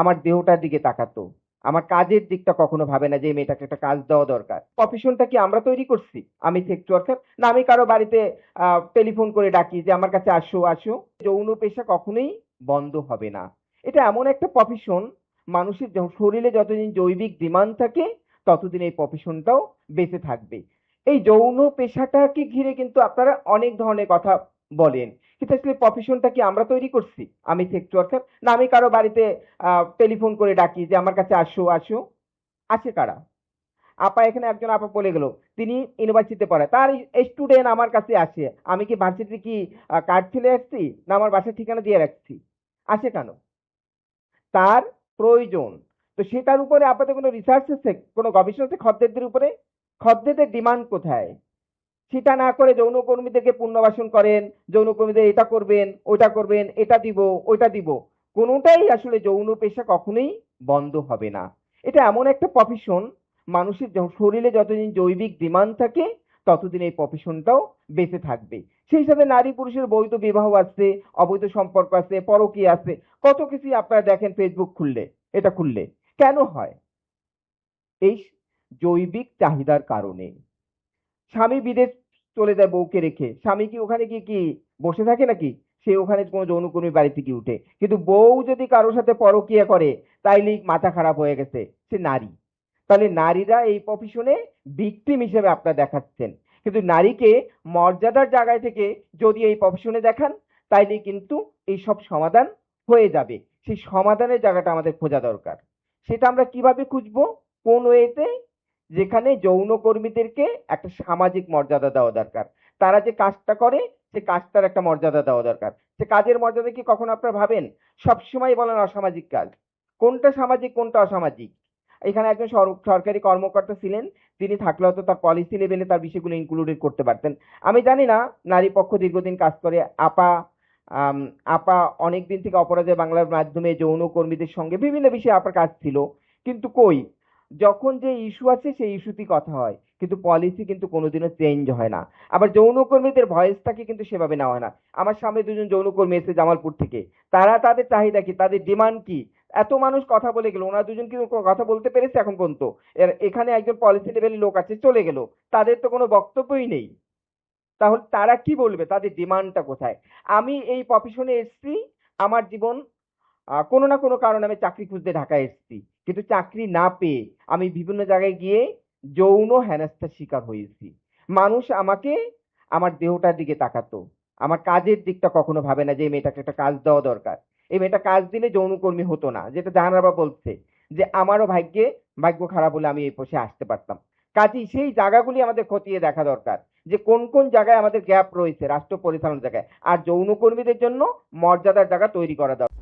আমার দেহটার দিকে তাকাতো। আমার কাজের দিকটা কখনো ভাবে না যে মেয়েটাকে একটা কাজ দেওয়া দরকার। প্রফেশনটা কি আমরা তৈরি করছি? আমি সেক্স ওয়ার্কার? না, আমি কারও বাড়িতে টেলিফোন করে ডাকি যে, আমার কাছে আসো আসো। যৌন পেশা কখনোই বন্ধ হবে না। এটা এমন একটা প্রফেশন মানুষের শরীরে যতদিন জৈবিক ডিমান্ড থাকে, ততদিন এই প্রফেশনটাও বেঁচে থাকবে। এই যৌন পেশাটাকে ঘিরে কিন্তু আপনারা অনেক ধরনের কথা বলেন। কিন্তু প্রফেশনটা কি আমরা তৈরি করছি? আমি সেক্স ওয়ার্কার না, আমি কারও বাড়িতে টেলিফোন করে ডাকি যে, আমার কাছে আসো আসো। আছে কারা? আপা এখানে একজন আপা বলে গেল, তিনি ইউনিভার্সিটিতে পড়ায় তার স্টুডেন্ট আমার কাছে আসে, আমি কি ভার্সিটিতে কি কার্ড ফেলে আসছি? না, আমার বাসার ঠিকানা দিয়ে রাখছি? আসে কেন? তার প্রয়োজন। তো সেটার উপরে আপনাদের কোনো রিসার্চ কোনো গবেষণা আছে খদ্দেরদের উপরে? খদ্দেরদের ডিমান্ড কোথায়? সেটা না করে যৌনকর্মীদেরকে পুনর্বাসন করেন, যৌনকর্মীদের এটা করবেন ওটা করবেন, এটা দিব, ওইটা দিব। কোনোটাই আসলে যৌন পেশা কখনোই বন্ধ হবে না। এটা এমন একটা প্রফেশন মানুষের শরীরে যতদিন জৈবিক ডিমান্ড থাকে, ততদিন এই প্রফেশনটাও বেঁচে থাকবে। সেই সাথে নারী পুরুষের বৈধ বিবাহ আছে, অবৈধ সম্পর্ক আছে, পরকীয়া আছে। কত কিছুই আপনারা দেখেন ফেসবুক খুললে, এটা খুললে। কেন হয়? এই জৈবিক চাহিদার কারণে। স্বামী বিদেশ চলে যায় বউকে রেখে, স্বামী কি ওখানে কি কি বসে থাকে নাকি? সে ওখানে কোনো যৌনকর্মী বাড়ি থেকে উঠে। কিন্তু বউ যদি কারোর সাথে পরকীয়া করে তাইলেই মাথা খারাপ হয়ে গেছে, সে নারী। তাহলে নারীরা এই প্রফেশনে ভিকটিম হিসেবে আপনারা দেখাচ্ছেন। কিন্তু নারীকে মর্যাদার জায়গায় থেকে যদি এই প্রফেশনে দেখান, তাইলে কিন্তু এই সব সমাধান হয়ে যাবে। সেই সমাধানের জায়গাটা আমাদের খোঁজা দরকার। সেটা আমরা কীভাবে খুঁজবো? কোন ওয়েতে যেখানে যৌনকর্মীদেরকে একটা সামাজিক মর্যাদা দেওয়া দরকার। তারা যে কাজটা করে, সে কাজটার একটা মর্যাদা দেওয়া দরকার। সে কাজের মর্যাদা কি কখনো আপনারা ভাবেন? সবসময় বলেন অসামাজিক কাজ। কোনটা সামাজিক, কোনটা অসামাজিক? এখানে একজন সর- সরকারি কর্মকর্তা ছিলেন, তিনি থাকলে হয়তো তার পলিসি লেভেলে তার বিষয়গুলো ইনক্লুডেড করতে পারতেন। আমি জানি না, নারী পক্ষ দীর্ঘদিন কাজ করে, আপা আপা অনেক দিন থেকে অপরাজয় বাংলার মাধ্যমে যৌনকর্মীদের সঙ্গে বিভিন্ন বিষয়ে আপার কাজ ছিল। কিন্তু কই? যখন যে ইস্যু আছে সেই ইস্যুতেই কথা হয়। কিন্তু পলিসি কিন্তু কোনোদিনও চেঞ্জ হয় না। আবার যৌনকর্মীদের ভয়েসটাকে কিন্তু সেভাবে নেওয়া হয় না। আমার সামনে দুজন যৌনকর্মী এসে জামালপুর থেকে। তারা তাদের চাহিদা কি? তাদের ডিমান্ড কি? এত মানুষ কথা বলে গেল। ওনারা দুজন কিন্তু কথা বলতে পেরেছে এখন পর্যন্ত? এখানে একজন পলিসি লেভেলের লোক আছে, চলে গেল। তাদের তো কোনো বক্তব্যই নেই। তাহলে তারা কি বলবে? তাদের ডিমান্ডটা কোথায়? আমি এই প্রফেশনে এসেছি। আমার জীবন কোনো না কোনো কারণে আমি চাকরি খুঁজতে ঢাকায় এসেছি। কিন্তু চাকরি না পেয়ে আমি বিভিন্ন জায়গায় গিয়ে যৌন হেনস্থার শিকার হয়েছি। মানুষ আমাকে আমার দেহটার দিকে তাকাতো। আমার কাজের দিকটা কখনো ভাবে না যে মেয়েটাকে একটা কাজ দেওয়া দরকার। এই মেয়েটা কাজ দিলে যৌনকর্মী হতো না, যেটা জাহানারা বলছে যে আমারও ভাগ্যে ভাগ্য খারাপ হলে আমি এই পোষে আসতে পারতাম। কাজেই সেই জায়গাগুলি আমাদের খতিয়ে দেখা দরকার যে কোন কোন জায়গায় আমাদের গ্যাপ রয়েছে, রাষ্ট্র পরিচালনার জায়গায়। আর যৌনকর্মীদের জন্য মর্যাদার জায়গা তৈরি করা দরকার।